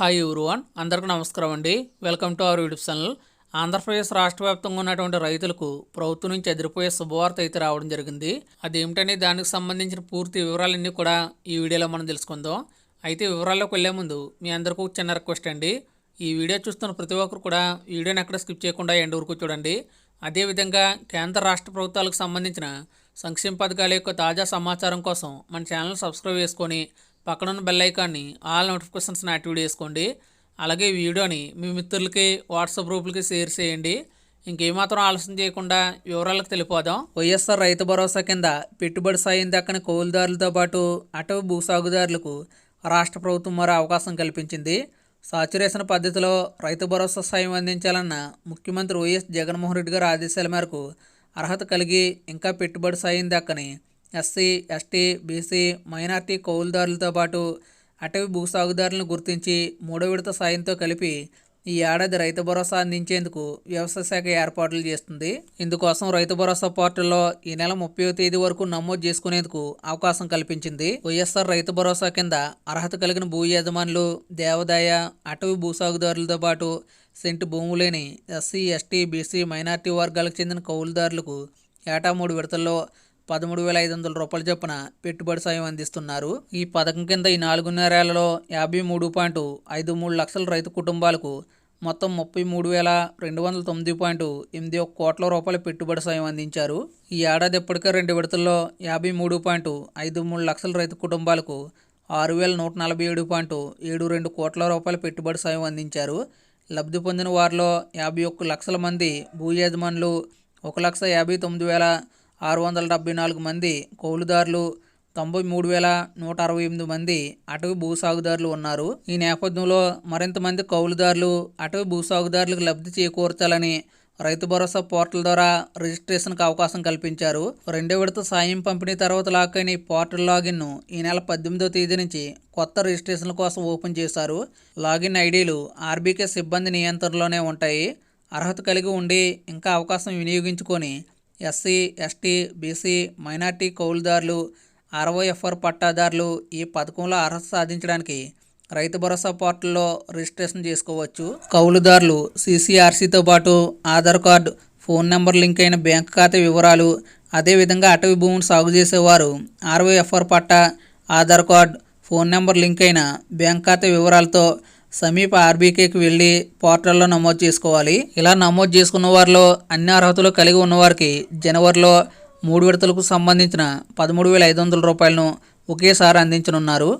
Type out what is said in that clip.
Hi everyone అందరికీ నమస్కారం అండి. Welcome to our YouTube channel Andhra Pradesh రాష్ట్ర వ్యాప్తంగా ఉన్నటువంటి రైతులకు ప్రభుత్వం నుంచి ఎదిరిపోయే శుభవార్త అయితే రావడం జరిగింది. అదేమిటని దానికి సంబంధించిన పూర్తి వివరాలన్నీ కూడా ఈ వీడియోలో మనం తెలుసుకుందాం. అయితే వివరాల్లోకి వెళ్ళే ముందు మీ అందరికీ ఒక చిన్న రిక్వెస్ట్ అండి. ఈ వీడియో చూస్తున్న ప్రతి ఒక్కరు కూడా వీడియోని ఎక్కడ స్కిప్ చేయకుండా ఎండ్ వరకు చూడండి. అదేవిధంగా కేంద్ర రాష్ట్ర ప్రభుత్వాలకు సంబంధించిన సంక్షేమ పథకాల యొక్క తాజా సమాచారం కోసం మన ఛానల్ సబ్స్క్రైబ్ చేసుకొని పక్కనున్న బెల్ ఐకాన్ని ఆల్ నోటిఫికేషన్స్ని యాక్టివేట్ చేసుకోండి. అలాగే వీడియోని మీ మిత్రులకి వాట్సాప్ గ్రూపులకి షేర్ చేయండి. ఇంకేమాత్రం ఆలస్యం చేయకుండా వివరాలకు తెలిపోదాం. వైఎస్ఆర్ రైతు భరోసా కింద పెట్టుబడి సాయం దక్కని కౌలుదారులతో పాటు అటవీ భూసాగుదారులకు రాష్ట్ర ప్రభుత్వం మరో అవకాశం కల్పించింది. సాచురేషన్ పద్ధతిలో రైతు భరోసా సాయం అందించాలన్న ముఖ్యమంత్రి వైఎస్ జగన్మోహన్ రెడ్డి గారి ఆదేశాల మేరకు అర్హత కలిగి ఇంకా పెట్టుబడి సాయం దక్కని ఎస్సీ ఎస్టీ బీసీ మైనార్టీ కౌలుదారులతో పాటు అటవీ భూసాగుదారులను గుర్తించి మూడో విడత సాయంతో కలిపి ఈ ఏడాది రైతు భరోసా అందించేందుకు వ్యవసాయ శాఖ ఏర్పాట్లు చేస్తుంది. ఇందుకోసం రైతు భరోసా పోర్టల్లో ఈ నెల ముప్పై తేదీ వరకు నమోదు చేసుకునేందుకు అవకాశం కల్పించింది. వైఎస్ఆర్ రైతు భరోసా కింద అర్హత కలిగిన భూ యజమానులు దేవాదాయ అటవీ భూసాగుదారులతో పాటు సెంటు భూము లేని ఎస్సీ ఎస్టీ బీసీ మైనార్టీ వర్గాలకు చెందిన కౌలుదారులకు ఏటా మూడు విడతల్లో పదమూడు వేల ఐదు వందల రూపాయల చొప్పున పెట్టుబడి సాయం అందిస్తున్నారు. ఈ పథకం కింద ఈ నాలుగున్నరేళ్ళలో యాభై మూడు పాయింట్ ఐదు మూడు లక్షల రైతు కుటుంబాలకు మొత్తం ముప్పై మూడు వేల రెండు వందల తొమ్మిది పాయింట్ ఎనిమిది ఒక కోట్ల రూపాయల పెట్టుబడి సాయం అందించారు. ఈ ఏడాది ఇప్పటికే రెండు విడతల్లో యాభై మూడు పాయింట్ ఐదు మూడు లక్షల రైతు కుటుంబాలకు ఆరు వేల నూట నలభై ఏడు పాయింట్ ఏడు రెండు కోట్ల రూపాయల పెట్టుబడి సాయం అందించారు. లబ్ధి పొందిన వారిలో యాభై ఒక్క లక్షల మంది భూ యజమానులు ఒక లక్ష యాభై తొమ్మిది వేల ఆరు వందల డెబ్బై నాలుగు మంది కౌలుదారులు తొంభై మూడు వేల నూట అరవై ఎనిమిది మంది అటవీ భూసాగుదారులు ఉన్నారు. ఈ నేపథ్యంలో మరింత మంది కౌలుదారులు అటవీ భూసాగుదారులకు లబ్ధి చేకూర్చాలని రైతు భరోసా పోర్టల్ ద్వారా రిజిస్ట్రేషన్కి అవకాశం కల్పించారు. రెండో విడత సాయం పంపిణీ తర్వాత లాక్ అయిన ఈ పోర్టల్ లాగిన్ను ఈ నెల పద్దెనిమిదో తేదీ నుంచి కొత్త రిజిస్ట్రేషన్ల కోసం ఓపెన్ చేశారు. లాగిన్ ఐడీలు ఆర్బీకే సిబ్బంది నియంత్రణలోనే ఉంటాయి. అర్హత కలిగి ఉండి ఇంకా అవకాశం వినియోగించుకొని ఎస్సీ ఎస్టీ బీసీ మైనార్టీ కౌలుదారులు ఆర్ఓఎఫ్ఆర్ పట్టాదారులు ఈ పథకంలో అర్హత సాధించడానికి రైతు భరోసా పోర్టల్లో రిజిస్ట్రేషన్ చేసుకోవచ్చు. కౌలుదారులు సీసీఆర్సీతో పాటు Aadhaar card phone number link అయిన బ్యాంక్ ఖాతా వివరాలు అదేవిధంగా అటవీ భూమిని సాగు చేసేవారు ఆర్ఓఎఫ్ఆర్ ఎఫ్ఆర్ పట్టా Aadhaar card phone number link అయిన బ్యాంక్ ఖాతా వివరాలతో సమీప ఆర్బీకేకి వెళ్ళి పోర్టల్లో నమోదు చేసుకోవాలి. ఇలా నమోదు చేసుకున్న వారిలో అన్ని అర్హతలు కలిగి ఉన్నవారికి జనవరిలో మూడు విడతలకు సంబంధించిన పదమూడు వేల ఐదు వందల రూపాయలను ఒకేసారి అందించనున్నారు.